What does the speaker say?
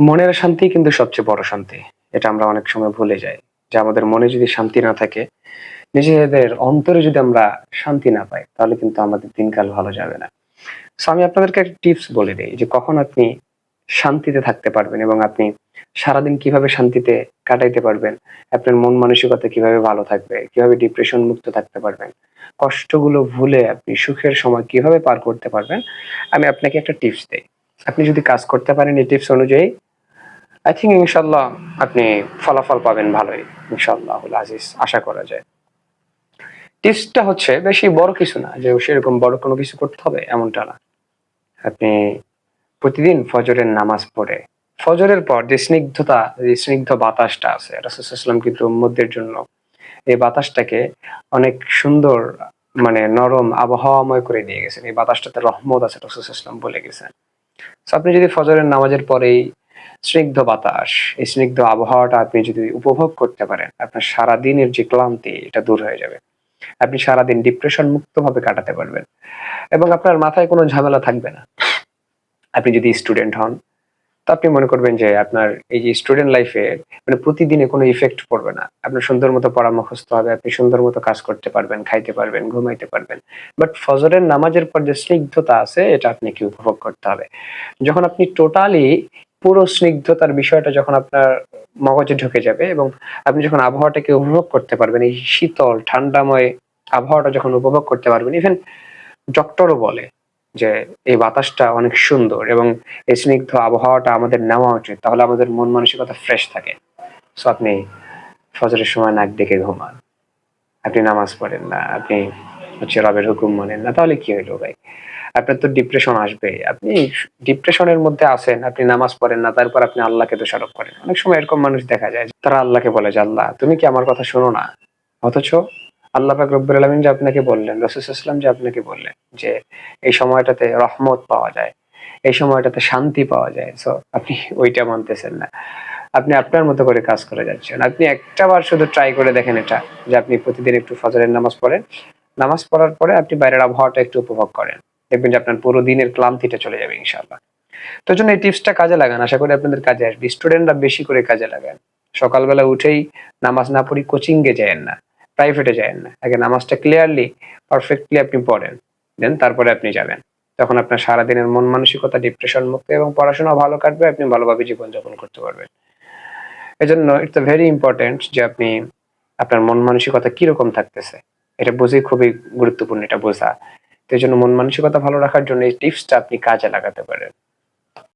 মনের শান্তি কিন্তু সবচেয়ে বড় শান্তি। এটা আমরা অনেক সময় ভুলে যাই। যে আমাদের মনে যদি শান্তি না থাকে, নিজেদের অন্তরে যদি আমরা শান্তি না পাই, তাহলে কিন্তু আমাদের দিনকাল ভালো যাবে না। সো আমি আপনাদেরকে একটা টিপস বলে দিই যে কখন আপনি শান্তিতে থাকতে পারবেন এবং আপনি সারাদিন কীভাবে শান্তিতে কাটাইতে পারবেন, আপনার মন মানসিকতা কীভাবে ভালো থাকবে, কীভাবে ডিপ্রেশন মুক্ত থাকতে পারবেন, কষ্টগুলো ভুলে আপনি সুখের সময় কীভাবে পার করতে পারবেন, আমি আপনাকে একটা টিপস দেই। আপনি যদি কাজ করতে পারেন, এই টিপস অনুযায়ী আই থিঙ্ক ইনশাল্লাহ আপনি ফলাফল পাবেন ভালোই ইনশাল্লাহ আজিজ, আশা করা যায়। টিপসটা হচ্ছে বেশি বড় কিছু না, যে সেরকম বড় কোনো কিছু করতে হবে এমনটা না। আপনি প্রতিদিন ফজরের নামাজ পড়ে, ফজরের পর যে স্নিগ্ধতা, যে স্নিগ্ধ বাতাসটা আছে রাসুসাল্লাম কিন্তু উম্মদের জন্য এই বাতাসটাকে অনেক সুন্দর মানে নরম আবহাওয়াময় করে দিয়ে গেছেন। এই বাতাসটাতে রহমত আছে রাসুসাল্লাম বলে গেছেন। আপনি যদি ফজরের নামাজের পরেই স্নিগ্ধ বাতাস। এই স্নিগ্ধ আবহাওয়াটা আপনি যদি উপভোগ করতে পারেন, আপনার সারা দিনের যে ক্লান্তি, এটা দূর হয়ে যাবে। আপনি সারাদিন ডিপ্রেশন মুক্ত ভাবে কাটাতে পারবেন। এবং আপনার মাথায় কোনো ঝামেলা থাকবে না। আপনি যদি স্টুডেন্ট হন, তো আপনি মনে করবেন যে আপনার এই যে স্টুডেন্ট লাইফে মানে প্রতিদিনে কোনো ইফেক্ট পড়বে না। আপনার সুন্দর মতো পরামর্শস্থ হবে, আপনি সুন্দর মতো কাজ করতে পারবেন, খাইতে পারবেন, ঘুমাইতে পারবেন। বাট ফজরের নামাজের পর যে স্নিগ্ধতা আছে, এটা আপনাকে উপভোগ করতে হবে? যখন আপনি টোটালি পুরো স্নিগ্ধতার বিষয়টা যখন আপনার মগজে ঢুকে যাবে এবং আপনি যখন আবহাওয়াটাকে উপভোগ করতে পারবেন, এই শীতল, ঠান্ডাময় আবহাওয়াটা যখন উপভোগ করতে পারবেন ইভেন ডক্টরও বলে যে, এই বাতাসটা অনেক সুন্দর এবং এই স্নিগ্ধ আবহাওয়াটা আমাদের নেওয়া উচিত, তাহলে আমাদের মন মানসিকতা ফ্রেশ থাকে। সো আপনি ফজরের সময় নাক ডেকে ঘুমান। আপনি নামাজ পড়েন না, আপনি হচ্ছে রবের হুকুম মানেন না, তাহলে কি হইল ভাই? আপনার তো ডিপ্রেশন আসবে। আপনি ডিপ্রেশনের মধ্যে আছেন, আপনি নামাজ পড়েন না, তারপর আপনি আল্লাহকে দোষারোপ করেন। অনেক সময় এরকম মানুষ দেখা যায় তারা আল্লাহকে বলে যে, আল্লাহ, তুমি কি আমার কথা শোনো না? অথচ আল্লাহ পাক রব্বুল আলমিন যে আপনাকে বললেন রসুলাম যে আপনাকে বললেন যে এই সময়টাতে রহমত পাওয়া যায়, এই সময়টাতে শান্তি পাওয়া যায় সো আপনি ওইটা মানতেছেন না। আপনি আপনার মতো করে কাজ করে যাচ্ছেন। আপনি একটা বার শুধু ট্রাই করে দেখেন এটা, যে আপনি প্রতিদিন একটু ফজরের নামাজ পড়েন নামাজ পড়ার পরে আপনি বাইরের আবহাওয়াটা একটু উপভোগ করেন। দেখবেন যে আপনার পুরো দিনের ক্লান্তিটা চলে যাবে, ইনশাআল্লাহ। তো জন্য এই টিপসটা কাজে লাগান। আশা করি আপনাদের কাজে আসবে। স্টুডেন্টরা বেশি করে কাজে লাগান। সকালবেলা উঠেই নামাজ না পড়ি কোচিং এ যায়েন না, প্রাইভেটে যায়েন না। আগে নামাজটা ক্লিয়ারলি পারফেক্টলি আপনি পড়েন। দেন তারপরে আপনি যাবেন। তখন আপনার সারাদিনের মন মানসিকতা ডিপ্রেশন মুক্ত এবং পড়াশোনা ভালো কাটবে, আপনি ভালোভাবে জীবনযাপন করতে পারবেন। এজন্য ইটস ভেরি ইম্পর্টেন্ট যে আপনি আপনার মন মানসিকতা কীরকম থাকতেছে। এটা বুঝেই খুবই গুরুত্বপূর্ণ এটা বোঝা। তো এই জন্য মন মানসিকতা ভালো রাখার জন্য এই টিপসটা আপনি কাজে লাগাতে পারেন।